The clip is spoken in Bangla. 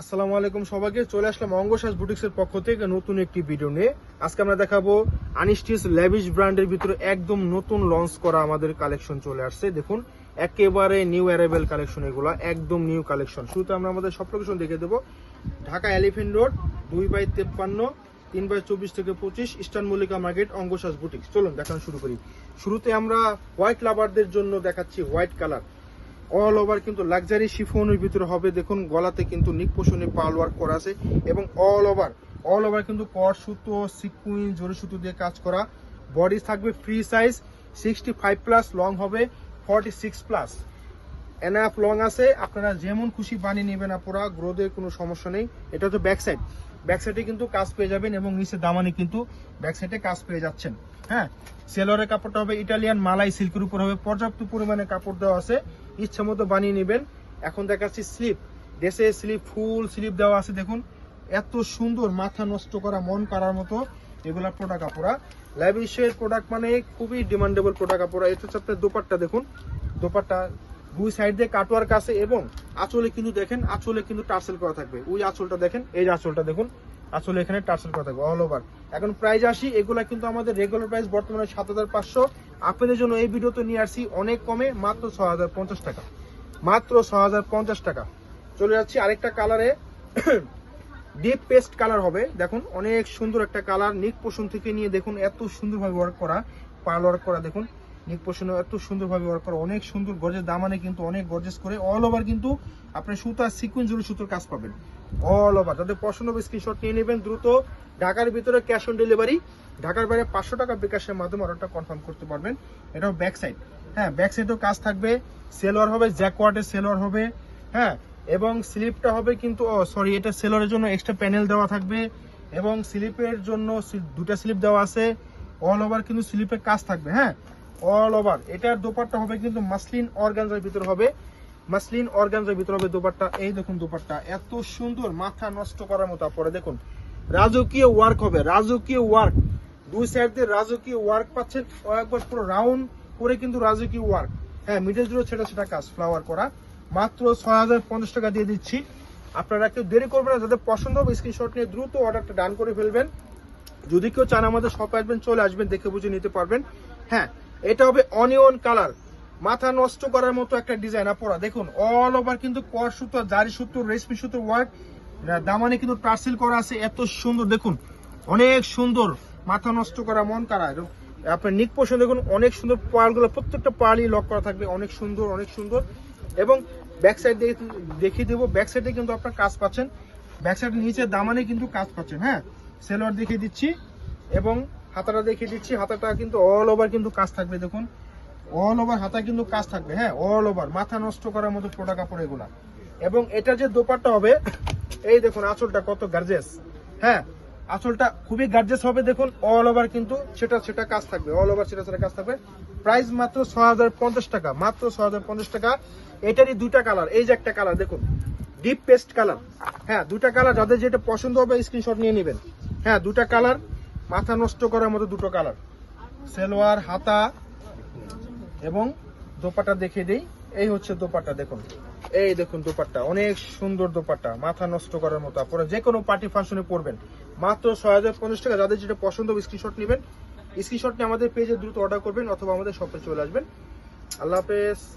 আসসালামু আলাইকুম সবাইকে, চলে আসলাম অঙ্গশ্বাস বুটিক্সের পক্ষ থেকে নতুন একটি ভিডিও নিয়ে। আজকে আমরা দেখাবো আনিস্টিস লেভিশ ব্র্যান্ডের ভিতরে একদম নতুন লঞ্চ করা আমাদের কালেকশন চলে আসছে। দেখুন, একেবারে নিউ অ্যারাইভেল কালেকশন এগুলো, একদম নিউ কালেকশন শুরুতে আমরা আমাদের সব লোকেশন দেখে দেবো। ঢাকা এলিফেন্ট রোড দুই বাই তেপ্পান্ন, তিন বাই চব্বিশ থেকে পঁচিশ ইস্টার্ন মল্লিকা মার্কেট অঙ্গশ্বাস বুটিক্স। চলুন, দেখানো শুরু করি। শুরুতে আমরা হোয়াইট লাভারদের জন্য দেখাচ্ছি হোয়াইট কালার অল ওভার কিন্তু লাক্সারি শিফনের ভিতরে হবে, দেখুন, গলাতে কিন্তু নিকপোষণে পাল ওয়ার্ক করা আছে এবং অল ওভার অল ওভার কিন্তু কর সুতো সিকুইন জোরে সুতো দিয়ে কাজ করা। বডি থাকবে free size sixty five plus long হবে forty six plus enough long আছে, আপনারা যেমন খুশি বানিয়ে নেবেন আপনারা গ্রোদের কোনো সমস্যা নেই। এটা হচ্ছে ব্যাক সাইড ব্যাক সাইডে কিন্তু কাজ পেয়ে যাবেন এবং নিচে দামানে কিন্তু ব্যাক সাইডে কাজ পেয়ে যাচ্ছেন। হ্যাঁ সেলরের কাপড়টা হবে ইটালিয়ান মালাই সিল্কের উপর হবে। পর্যাপ্ত পরিমাণে কাপড় দেওয়া আছে। ইচ্ছা মতো বানিয়ে নেবেন। এখন দেখাচ্ছি স্লিপ দেশে স্লিপ ফুল স্লিপ দেওয়া আছে, দেখুন। এত সুন্দর, মাথা নষ্ট করা, মন করার মতো এগুলা প্রোডাক্ট কাপড়া ল্যাভিশের প্রোডাক্ট মানে খুবই ডিমান্ডেবল প্রোডাক্ট কাপড়া এটা হচ্ছে আপনার দোপাট্টা, দেখুন। দোপাট্টা দুই সাইড দিয়ে কাটওয়ার্ক আছে এবং আঁচলে কিন্তু দেখেন, আঁচলে কিন্তু টার্সেল করা থাকবে। ওই আঁচলটা দেখেন, এই আঁচলটা দেখুন, আঁচলে এখানে টার্সেল করা থাকবে অল ওভার এখন প্রাইস আসি, এগুলা কিন্তু আমাদের রেগুলার প্রাইস বর্তমানে সাত হাজার পাঁচশো। আপনাদের জন্য এই ভিডিওতে নিয়ে আসছি অনেক কমে মাত্র ছ হাজার পঞ্চাশ টাকা। মাত্র ছ হাজার পঞ্চাশ টাকা। চলে যাচ্ছি আরেকটা কালারে ডিপ পেস্ট কালার হবে। দেখুন, অনেক সুন্দর একটা কালার নিক পোষণ থেকে নিয়ে দেখুন, এত সুন্দরভাবে ওয়ার্ক করা পার্ল ওয়ার্ক করা দেখুন। নিক পোষণ এত সুন্দরভাবে ওয়ার্ক করা, অনেক সুন্দর গর্জেস দামানে কিন্তু অনেক গর্জেস করে অল ওভার কিন্তু আপনি সুতা সিকুয়েন্স জুড়ে সুতোর কাজ পাবেন। অল ওভার যাদের পছন্দ হবে স্ক্রিনশট নিয়ে নেবেন, দ্রুত ঢাকার ভিতরে ক্যাশ অন ডেলিভারি ঢাকার বাইরে পাঁচশো টাকা বিকাশের মাধ্যমে অর্ডারটা কনফার্ম করতে পারবেন। এটাও ব্যাক সাইড হ্যাঁ ব্যাক সাইডেও কাজ থাকবে। সেলোয়ার হবে জ্যাকওয়ার্ডের সেলোয়ার হবে। হ্যাঁ এবং স্লিপটা হবে কিন্তু সরি এটা সেলোয়ারের জন্য এক্সট্রা প্যানেল দেওয়া থাকবে এবং স্লিপের জন্য দুটা স্লিপ দেওয়া আছে। অল ওভার কিন্তু স্লিপের কাজ থাকবে। হ্যাঁ অল ওভার এটার দোপাট্টা হবে কিন্তু মাসলিন অর্গানজার ভিতর হবে। মাসলিন অর্গানজার ভিতর হবে দোপাট্টা। এই দেখুন দোপাট্টা। এত সুন্দর, মাথা নষ্ট করার মতো পরে দেখুন। রাজকীয় ওয়ার্ক হবে, রাজকীয় ওয়ার্ক দুই সাইড দিয়ে রাজকীয় ওয়ার্ক পাচ্ছেন। একবার পুরো রাউন্ড করে কিন্তু রাজকীয় ওয়ার্ক হ্যাঁ মিডল জুড়ে সেটা সেটা কাজ ফ্লাওয়ার করা। মাত্র ছয় হাজার পঞ্চাশ টাকা দিয়ে দিচ্ছি। আপনারা কেউ দেরি করবেন না, যাদের পছন্দ হবে স্ক্রিনশট নিয়ে দ্রুত অর্ডারটা ডান করে ফেলবেন। যদি কেউ চান আমাদের শপে আসবেন, চলে আসবেন, দেখে বুঝে নিতে পারবেন। হ্যাঁ এটা হবে অনিয়ন কালার মাথা নষ্ট করার মতো একটা ডিজাইন আপনারা দেখুন অল ওভার কিন্তু কর সুতো, জারি সুতো, রেশমি সুতো ওয়ার্ক দামানে কিন্তু টার্সেল করা আছে, এত সুন্দর, দেখুন, অনেক সুন্দর, মাথা নষ্ট করা, মন কারা আপনার নিক পোষণ দেখুন, অনেক সুন্দর পার্লগুলো প্রত্যেকটা পার্লই লক করা থাকবে, অনেক সুন্দর অনেক সুন্দর, এবং ব্যাক সাইড দেখিয়ে দেবো ব্যাক সাইডে কিন্তু আপনার কাজ পাচ্ছেন ব্যাক সাইডের নিচে দামানে কিন্তু কাজ পাচ্ছেন হ্যাঁ সেলোয়ার দেখিয়ে দিচ্ছি, এবং হাতাটা দেখিয়ে দিচ্ছি, হাতাটা কিন্তু অল ওভার কিন্তু কাজ থাকবে, দেখুন। অল ওভার হাতা কিন্তু কাজ থাকবে হ্যাঁ অল ওভার মাথা নষ্ট করার মতো প্রোডাক্ট কাপড় এগুলা। এবং এটা যে দোপাট্টা হবে, এই দেখুন আঁচলটা কত গার্জেস হ্যাঁ আঁচলটা খুবই গার্জেস হবে, দেখুন অল ওভার কিন্তু সেটা সেটা কাজ থাকবে অল ওভার সেটা সেটা কাজ থাকবে। প্রাইস মাত্র ছ হাজার টাকা, মাত্র ছ হাজার টাকা, এটারই দুটা কালার এই যে একটা কালার দেখুন ডিপ পেস্ট কালার হ্যাঁ দুটা কালার যাদের যেটা পছন্দ হবে স্ক্রিনশট নিয়ে নেবেন। হ্যাঁ দুটা কালার মাথা নষ্ট করার মতো দুটো কালার। সেলোয়ার, হাতা এবং দোপাটা দেখে দেই। এই হচ্ছে দোপাট্টা, দেখুন। এই দেখুন দোপাট্টা, অনেক সুন্দর দোপাট্টা। মাথা নষ্ট করার মতো আপনারা যে কোনো পার্টি ফাংশনে পরবেন। মাত্র ছয় হাজার পঞ্চাশ টাকা। যাদের যেটা পছন্দ স্ক্রিনশট নেবেন। স্ক্রিনশট নিয়ে আমাদের পেজে দ্রুত অর্ডার করবেন অথবা আমাদের শপে চলে আসবেন। আল্লাহ হাফেজ।